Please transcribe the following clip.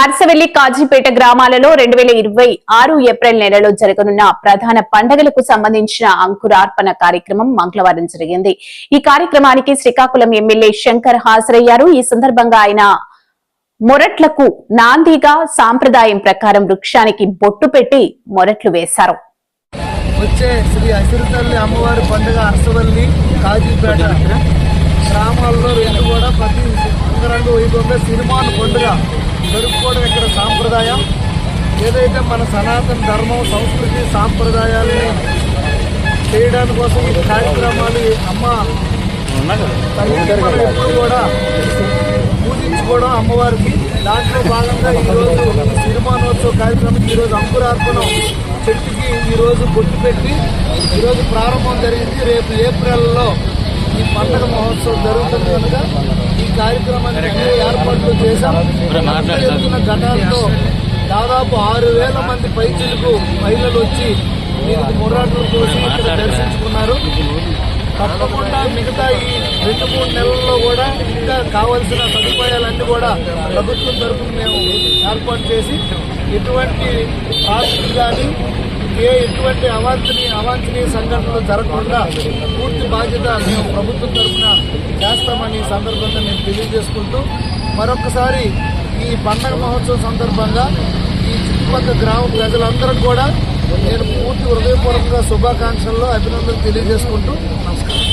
అరసవెల్లి కాజీపేట గ్రామాలలో రెండు వేల ఇరవై ఆరు ఏప్రిల్ నెలలో జరగనున్న ప్రధాన పండగలకు సంబంధించిన అంకురార్పణ కార్యక్రమం మంగళవారం జరిగింది. ఈ కార్యక్రమానికి శ్రీకాకుళం ఎమ్మెల్యే శంకర్ హాజరయ్యారు. ఈ సందర్భంగా ఆయన మొరట్లకు నాందిగా సాంప్రదాయం ప్రకారం వృక్షానికి బొట్టు పెట్టి మొరట్లు వేశారు. వచ్చే శ్రీ అసిరితల్లి అమ్మవారి పండుగ అరసవల్లి కాజీపేట గ్రామాల్లో రెండు కూడా ప్రతి అంగరంగ వైభవంగా సినిమాను పండుగ జరుపుకోవడం ఇక్కడ సాంప్రదాయం. ఏదైతే మన సనాతన ధర్మం సంస్కృతి సాంప్రదాయాలని చేయడానికి కోసం ఈ కార్యక్రమాలు అమ్మ తల్లిని ఎప్పుడు కూడా పూజించుకోవడం అమ్మవారికి. దాంట్లో భాగంగా ఈరోజు ఈ సినిమానోత్సవ కార్యక్రమం. ఈరోజు అంకురార్పణం చెట్టుకి ఈరోజు బొట్టు పెట్టి ఈరోజు ప్రారంభం జరిగింది. రేపు ఏప్రిల్లో ఈ పండగ మహోత్సవం జరుగుతుంది కనుక కార్యక్రమానికి ఏర్పాట్లు చేశాం. ఎత్తున దాదాపు ఆరు వేల మంది పైచిలకు మహిళలు వచ్చి దీనికి ముర్రాట్లు కోసి దర్శించుకున్నారు. తప్పకుండా మిగతా ఈ రెండు మూడు నెలల్లో కూడా ఇంకా కావాల్సిన సదుపాయాలన్నీ కూడా ప్రభుత్వం తరఫున మేము ఏర్పాటు చేసి ఎటువంటి ఆస్తులు కానీ ఏ ఎటువంటి అవాంఛనీయ అవాంఛనీయ సంఘటనలు జరగకుండా పూర్తి బాధ్యత మేము ప్రభుత్వం తరఫున చేస్తామని ఈ సందర్భంగా మేము తెలియజేసుకుంటూ మరొకసారి ఈ పండగ మహోత్సవం సందర్భంగా ఈ చుట్టుపక్కల గ్రామ ప్రజలందరూ కూడా నేను పూర్తి హృదయపూర్వకంగా శుభాకాంక్షల్లో అభినందనలు తెలియజేసుకుంటూ నమస్కారం.